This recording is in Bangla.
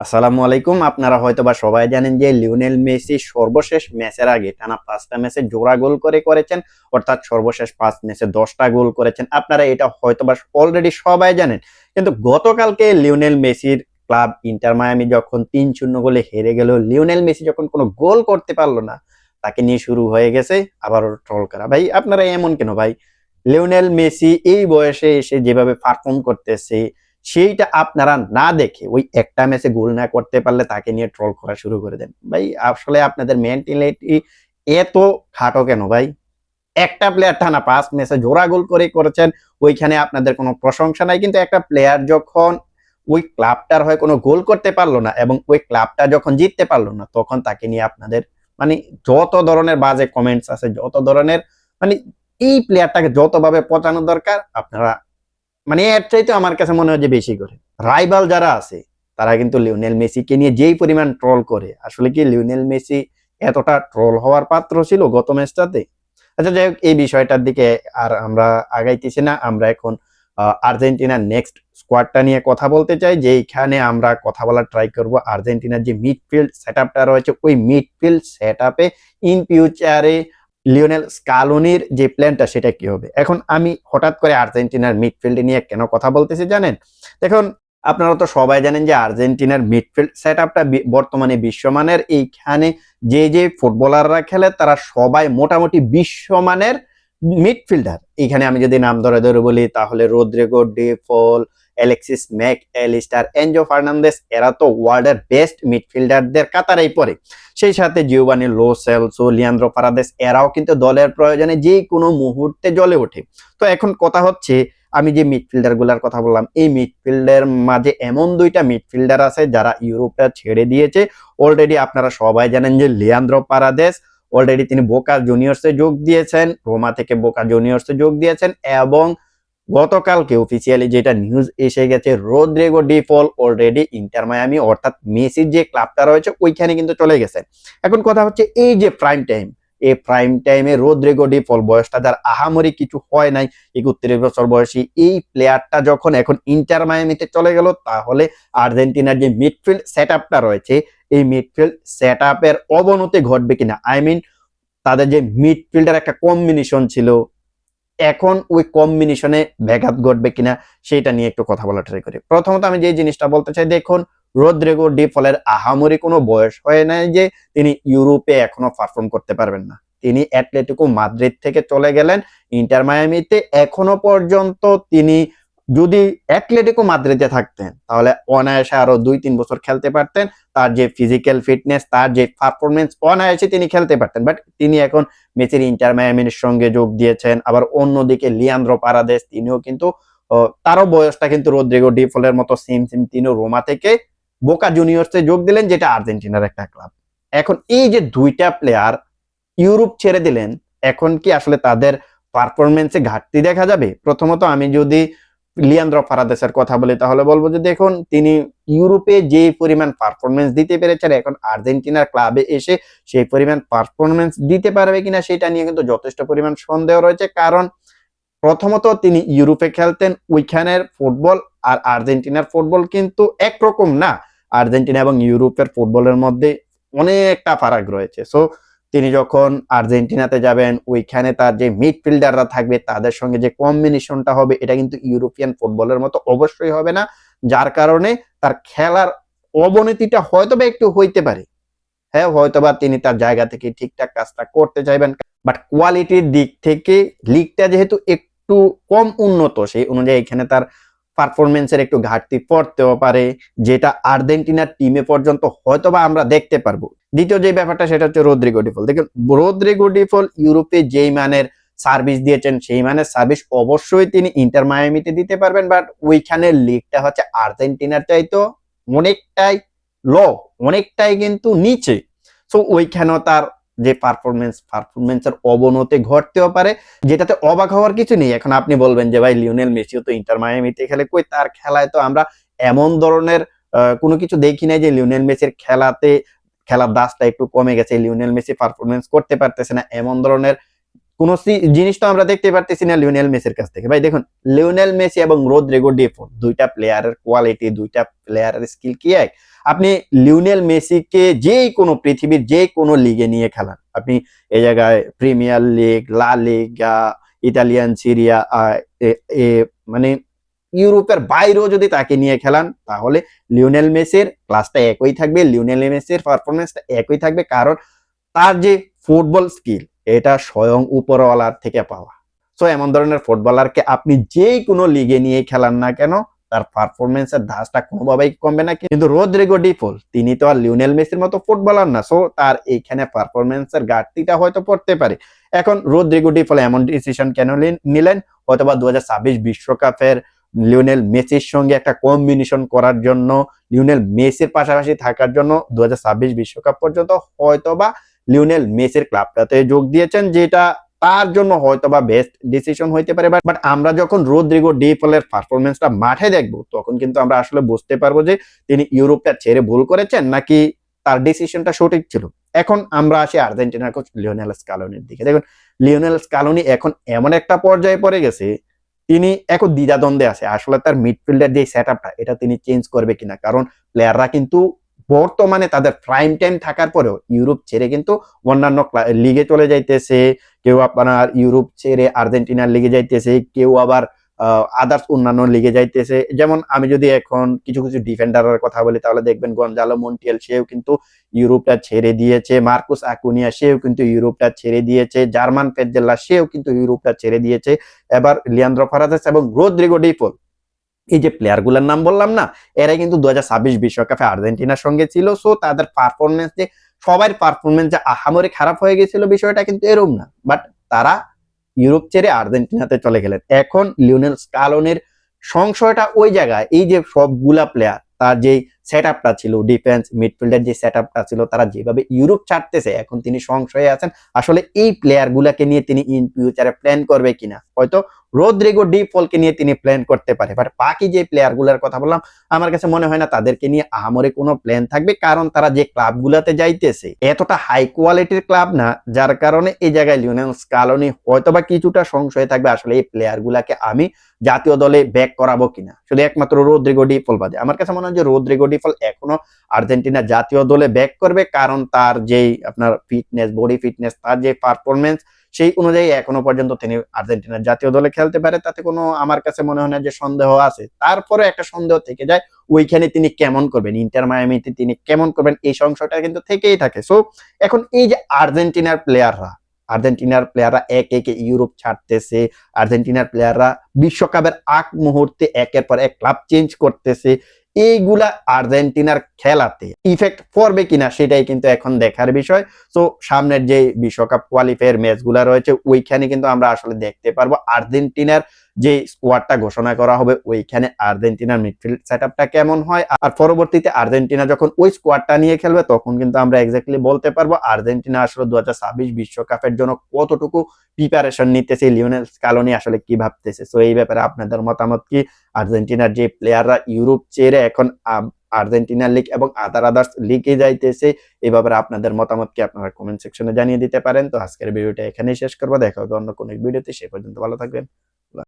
আসসালামু আলাইকুম। আপনারা হয়তো বা সবাই জানেন যে লিওনেল মেসি সর্বশেষ ম্যাচের আগে টানা পাঁচটা ম্যাচে জোড়া গোল করে করেছেন, অর্থাৎ সর্বশেষ পাঁচ ম্যাচে দশটা গোল করেছেন। আপনারা এটা হয়তো বা অলরেডি সবাই জানেন। কিন্তু গতকালকে লিওনেল মেসির ক্লাব ইন্টার মায়ামি যখন তিন শূন্য গোলে হেরে গেল, লিওনেল মেসি যখন কোনো গোল করতে পারল না, তাকে নিয়ে শুরু হয়ে গেছে আবার ট্রল করা। ভাই, আপনারা এমন কেন ভাই? লিওনেল মেসি এই বয়সে এসে যেভাবে পারফর্ম করতেছে সেইটা আপনারা না দেখে ওই একটা ম্যাচে গোল না করতে পারলে তাকে নিয়ে ট্রল করা শুরু করে দেন। ভাই, আসলে আপনাদের মেন্টালিটি এত খাটো কেন ভাই? একটা প্লেয়ার টানা পাঁচ ম্যাচে জোড়া গোল করে করেছেন, ওইখানে আপনাদের কোনো প্রশংসা নাই। কিন্তু একটা প্লেয়ার যখন ওই ক্লাবটার হয়ে কোনো গোল করতে পারল না এবং ওই ক্লাবটা যখন জিততে পারল না, তখন তাকে নিয়ে আপনাদের মানে যত ধরনের বাজে কমেন্টস আছে, যত ধরনের মানে এই প্লেয়ারটাকে যতভাবে পচানো দরকার, আপনারা মানে এর চাইতে আমার কাছে মনে হয় যে বেশি করে। রাইভাল যারা আছে, তারা কিন্তু লিওনেল মেসিকে নিয়ে যেই পরিমাণ ট্রল করে, আসলে কি লিওনেল মেসি এতটা ট্রল হওয়ার পাত্র ছিল গত ম্যাচটাতে? আচ্ছা যাই হোক, এই বিষয়টার দিকে আর আমরা আগাইতেছি না। আমরা এখন আর্জেন্টিনার নেক্সট স্কোয়াডটা নিয়ে কথা বলতে চাই, যেইখানে আমরা কথা বলার ট্রাই করব। আর্জেন্টিনার যে মিডফিল্ড সেট রয়েছে, ওই মিডফিল্ড সেট আপে ইন ফিউচারে লিওনেল স্কালোনির যে প্ল্যানটা সেটা কি হবে? এখন আমি হঠাৎ করে আর্জেন্টিনার মিডফিল্ড নিয়ে কেন কথা বলতেছি জানেন? দেখুন, আপনারা তো সবাই জানেন যে আর্জেন্টিনার মিডফিল্ড সেট আপটা বর্তমানে বিশ্বমানের। এইখানে যে যে ফুটবলাররা খেলে তারা সবাই মোটামুটি বিশ্বমানের মিডফিল্ডার। এখানে আমি যদি নাম ধরে ধরে বলি, তাহলে Rodrigo De Paul Alexis Mac Allister Enzo Fernandez এরা তো ওয়ার্ল্ডের বেস্ট মিডফিল্ডারদের কাতারেই পড়ে। সেই সাথে জিওবানি লো সেলসো লিয়ান্দ্রো ফারাদেস এরাও কিন্তু দলের প্রয়োজনে যে কোনো মুহূর্তে জ্বলে ওঠে। তো এখন কথা হচ্ছে, আমি যে মিডফিল্ডারগুলার কথা বললাম, এই মিডফিল্ডের মাঝে এমন দুইটা মিডফিল্ডার আছে যারা ইউরোপটা ছেড়ে দিয়েছে। অলরেডি আপনারা সবাই জানেন যে লিয়ান্দ্রো পারাদেস অলরেডি তিনি বোকা জুনিয়র্সে যোগ দিয়েছেন, রোমা থেকে বোকা জুনিয়র্সে যোগ দিয়েছেন এবং গতকালকে অফিসিয়ালি যেটা নিউজ এসে গেছে, Rodrigo De Paul already Inter Miami অর্থাৎ মেসির যে ক্লাবটা রয়েছে, ওইখানে কিন্তু চলে গেছে। এখন কথা হচ্ছে, এই যে প্রাইম টাইম এই প্রাইম টাইমে রোদ্রেগো ডিফল বয়সটা, যার আহামরি কিছু হয় নাই, একত্রিশ বছর বয়সী এই প্লেয়ারটা যখন এখন ইন্টার মায়ামিতে চলে গেল, তাহলে আর্জেন্টিনার যে মিডফিল্ড সেট রয়েছে, এই মিডফিল্ড সেট অবনতি ঘটবে কিনা? আই মিন তাদের যে মিডফিল্ডের একটা কম্বিনেশন ছিল এখন ওই কম্বিনেশনে ব্যাঘাত ঘটবে কিনা সেটা নিয়ে একটু কথা বলা ট্রাই করি। প্রথমত আমি যে জিনিসটা বলতে চাই, দেখুন, রোদ্রেগো ডি ফলের আহামরি কোনো বয়স হয় নাই যে তিনি ইউরোপে এখনও পারফর্ম করতে পারবেন না। তিনি অ্যাটলেটিকো মাদ্রিদ থেকে চলে গেলেন, ইন্টার মায়ামিতে, এখনও পর্যন্ত তিনি যদি অ্যাটলেটিকো মাদ্রিদে থাকতেন, তাহলে অনায়াসে আরও দুই তিন বছর খেলতে পারতেন। তার যে ফিজিক্যাল ফিটনেস তার যে পারফরমেন্স অনায়াসে তিনি খেলতে পারতেন। বাট তিনি এখন মেসির ইন্টার মায়ামির সঙ্গে যোগ দিয়েছেন। আবার অন্যদিকে লিয়ান্দ্রো পারাদেশ, তিনিও কিন্তু তারও বয়সটা কিন্তু রোদ্রিগো ডিফলের মতো, সিম সিম, তিনিও রোমা থেকে বোকা জুনিয়র্সে যোগ দিলেন, যেটা আর্জেন্টিনার একটা ক্লাব এখন এই যে দুইটা প্লেয়ার ইউরোপ ছেড়ে দিলেন, এখন কি আসলে তাদের পারফরমেন্সে ঘাটতি দেখা যাবে? প্রথমত আমি যদি লিয়ান্দ্র ফারাদেসের কথা বলি, তাহলে বলব যে দেখুন, তিনি ইউরোপে যে পরিমাণ পারফরমেন্স দিতে পেরেছেন, এখন আর্জেন্টিনার ক্লাবে এসে সেই পরিমাণ পারফরমেন্স দিতে পারবে কিনা সেটা নিয়ে কিন্তু যথেষ্ট পরিমাণ সন্দেহ রয়েছে। কারণ প্রথমত তিনি ইউরোপে খেলতেন, ওইখানের ফুটবল আর আর্জেন্টিনার ফুটবল কিন্তু একরকম না। আর্জেন্টিনা এবং ইউরোপের ফুটবলের মধ্যে অনেকটা ফারাক রয়েছে। সো তিনি যখন আর্জেন্টিনাতে যাবেন, ওইখানে তার যে মিডফিল্ডাররা থাকবে, তাদের সঙ্গে যে কম্বিনেশনটা হবে, এটা কিন্তু ইউরোপিয়ান ফুটবলের মতো অবশ্যই হবে না, যার কারণে তার খেলার অবনতিটা হয়তো বা একটু হইতে পারে। হ্যাঁ হয়তোবা তিনি তার জায়গা থেকে ঠিকঠাক কাজটা করতে চাইবেন, বাট কোয়ালিটির দিক থেকে লিগটা যেহেতু একটু কম উন্নত, সেই অনুযায়ী এখানে তার পারফরমেন্সের একটু ঘাটতি পড়তেও পারে, যেটা আর্জেন্টিনার টিমে পর্যন্ত হয়তোবা আমরা দেখতে পারব। দ্বিতীয় যে ব্যাপারটা, সেটা হচ্ছে রোদ্রিগো ডিফল। দেখুন, রোদ্রিগো ডিফল ইউরোপে যেই মানের সার্ভিস দিয়েছেন, সেই মানের সার্ভিস অবশ্যই তিনি ইন্টার মায়ামিতে দিতে পারবেন বাট ওইখানের লিগটা হচ্ছে আর্জেন্টিনার চাইতো অনেকটাই লো অনেকটাই কিন্তু নিচে। সো ওইখানেও তার যে পারফরমেন্স পারফরমেন্সের অবনতি ঘটতেও পারে, যেটাতে অবাক হওয়ার কিছু নেই। এখন আপনি বলবেন যে, ভাই, লিওনেল মেসিও তো ইন্টার মায়ামিতে খেলে কই? তার খেলায় তো আমরা এমন ধরনের কোনো কিছু দেখি নাই যে, লিওনেল মেসির খেলাতে, খেলার দাসটা একটু কমে গেছে, লিওনেল মেসি পারফরমেন্স করতে পারতেছে না। এমন ধরনের কোন জিনিস তো আমরা দেখতে পারতেছি না লিওনেল মেসির কাছ থেকে। ভাই, দেখুন, লিওনেল মেসি এবং রোদ্রিগো ডিফো দুইটা প্লেয়ারের কোয়ালিটি দুইটা প্লেয়ারের স্কিল কি এক? আপনি লিওনেল মেসিকে যে কোনো পৃথিবীর যে কোনো লিগে নিয়ে খেলান। আপনি এই জায়গায় প্রিমিয়ার লিগ লা লিগা ইতালিয়ান সিরিয়া এ- এ মানে ইউরোপের বাইরেও যদি তাকে নিয়ে খেলান, তাহলে লিওনেল মেসির ক্লাসটা একই থাকবে, লিওনেল মেসির পারফরমেন্সটা একই থাকবে, কারণ তার যে ফুটবল স্কিল এটা স্বয়ং উপরওয়ালার থেকে পাওয়া। সো এমন ধরনের ফুটবলারকে আপনি যে কোনো লিগে নিয়ে খেলান না কেন তার পারফরমেন্সের ধাসটা কোনোভাবেই কমবে না। কিন্তু রোদ্রিগো ডিফল তিনি তো আর লিওনেল মেসির মতো ফুটবলার না সো তার এইখানে পারফরমেন্সের ঘাটতিটা হয়তো পড়তে পারে। এখন রোদ্রিগো ডিফল এমন ডিসিশন কেন নিলেন হয়তোবা দু বিশ্বকাপের লিওনেল মেসির সঙ্গে একটা কম্বিনেশন করার জন্য, লিওনেল মেসির পাশাপাশি থাকার জন্য দু বিশ্বকাপ পর্যন্ত হয়তোবা লিওনেল মেসির ক্লাবটাতে যোগ দিয়েছেন, যেটা তার জন্য হয়তো বা বেস্ট ডিসিশন হইতে পারে বাট আমরা যখন রোদ্রিগো ডিফলের পারফরমেন্সটা মাঠে দেখব, তখন কিন্তু আমরা আসলে বুঝতে পারব যে তিনি ইউরোপটা ছেড়ে ভুল করেছেন নাকি তার ডিসিশনটা সঠিক ছিল। এখন আমরা আসি আর্জেন্টিনার কোচ লিওনেল স্কালোনির দিকে। দেখুন লিওনেল স্কালোনি এখন এমন একটা পর্যায়ে পড়ে গেছে, তিনি এখন দ্বিধাদ্বন্দ্বে আছে। আসলে তার মিডফিল্ডের যে সেট এটা তিনি চেঞ্জ করবে কিনা? কারণ প্লেয়াররা কিন্তু বর্তমানে তাদের প্রাইম টাইম থাকার পরেও ইউরোপ ছেড়ে কিন্তু অন্যান্য লিগে চলে যাইতেছে, কেউ আপনার ইউরোপ ছেড়ে আর্জেন্টিনার লিগে যাইতেছে, কেউ আবার আদার্স অন্যান্য লিগে যাইতেছে। যেমন আমি যদি এখন কিছু কিছু ডিফেন্ডারের কথা বলি, তাহলে দেখবেন গঞ্জালো মন্টিয়াল সেও কিন্তু ইউরোপটা ছেড়ে দিয়েছে। মার্কুস আকুনিয়া সেও কিন্তু ইউরোপটা ছেড়ে দিয়েছে। জার্মান পেজেল্লা সেও কিন্তু ইউরোপটা ছেড়ে দিয়েছে। এবার লিয়ান্দ্র ফারাদাস এবং রোদ্রিগো ডিপোল এই যে প্লেয়ারগুলোর নাম বললাম না এরা কিন্তু দু হাজার ছাব্বিশ বিশ্বকাপে আর্জেন্টিনার সঙ্গে ছিল। সো তাদের পারফরমেন্স যে, সবার পারফরমেন্স যে আহামরে খারাপ হয়ে গেছিল বিষয়টা কিন্তু এরকম না। বাট তারা ইউরোপ ছেড়ে আর্জেন্টিনাতে চলে গেলেন। এখন লিওনেল স্কালোনের সংশয়টা ওই জায়গায়, এই যে সবগুলা প্লেয়ার তার যে সেট আপটা ছিল ডিফেন্স মিডফিল্ডের যে সেট আপটা ছিল, তারা যেভাবে ইউরোপ ছাড়তেছে, এখন তিনি সংশয়ে আছেন। আসলে এই প্লেয়ার গুলাকে নিয়ে তিনি ইন ফিউচারে প্ল্যান করবে কিনা, হয়তো রোদ্রিগো ডি ফলকে নিয়ে তিনি প্ল্যান করতে পারে। বাট বাকি যে প্লেয়ারগুলোর কথা বললাম, আমার কাছে মনে হয় না তাদেরকে নিয়ে আহামরি কোনো প্ল্যান থাকবে, কারণ তারা যে ক্লাব গুলাতে যাইতেছে, এতটা হাই কোয়ালিটির ক্লাব না, যার কারণে এই জায়গায় লিওনেল স্কালোনি হয়তোবা কিছুটা সংশয় থাকবে, আসলে এই প্লেয়ার গুলাকে আমি জাতীয় দলে ব্যাক করাবো কিনা। শুধু একমাত্র রোদ্রিগো ডিফল বাদে। আমার কাছে মনে হয় যে রোদ্রিগো ডিফল এখনও আর্জেন্টিনা জাতীয় দলে ব্যাক করবে, কারণ তার যেই আপনার ফিটনেস বডি ফিটনেস তার যে পারফরমেন্স সেই অনুযায়ী এখনও পর্যন্ত তিনি আর্জেন্টিনার জাতীয় দলে খেলতে পারে। তাতে কোনো আমার কাছে মনে হয় না যে সন্দেহ আছে। তারপরে একটা সন্দেহ থেকে যায়, ওইখানে তিনি কেমন করবেন? ইন্টার মায়ামিতে তিনি কেমন করবেন? এই সংশয়টা কিন্তু থেকেই থাকে। সো এখন এই যে আর্জেন্টিনার প্লেয়াররা আর্জেন্টিনার প্লেয়াররা এক একে ইউরোপ ছাড়তেছে, আর্জেন্টিনার প্লেয়াররা বিশ্বকাপের আগ মুহূর্তে একের পর এক ক্লাব চেঞ্জ করতেছে এইগুলা আর্জেন্টিনার খেলাতে ইফেক্ট পড়বে কিনা সেটাই কিন্তু এখন দেখার বিষয়। তো সামনের যে বিশ্বকাপ কোয়ালিফায়ার ম্যাচগুলা রয়েছে, ওইখানে কিন্তু আমরা আসলে দেখতে পারব আর্জেন্টিনার যে স্কোয়াডটা ঘোষণা করা হবে, ওইখানে আর্জেন্টিনার মিডফিল্ড সেটআপটা কেমন হয়? আর পরবর্তীতে আর্জেন্টিনা যখন ওই স্কোয়াডটা নিয়ে খেলবে, তখন কিন্তু আমরা এক্স্যাক্টলি বলতে পারব আর্জেন্টিনা আসলে দু বিশ্বকাপের জন্য কতটুকু প্রিপারেশন নিতেছে, লিওনেল স্কালোনি আসলে কি ভাবতেছে? তো এই ব্যাপারে আপনাদের মতামত কি? আর্জেন্টিনার যে প্লেয়াররা ইউরোপ ছেড়ে এখন আর্জেন্টিনা লিগ এবং আদার আদার্স লিগে যাইতেছে এই ব্যাপারে আপনাদের মতামত কি আপনারা কমেন্ট সেকশনে জানিয়ে দিতে পারেন। তো আজকের ভিডিওটা এখানেই শেষ করব। দেখা হবে অন্য কোনো ভিডিওতে সে পর্যন্ত ভালো থাকবেন।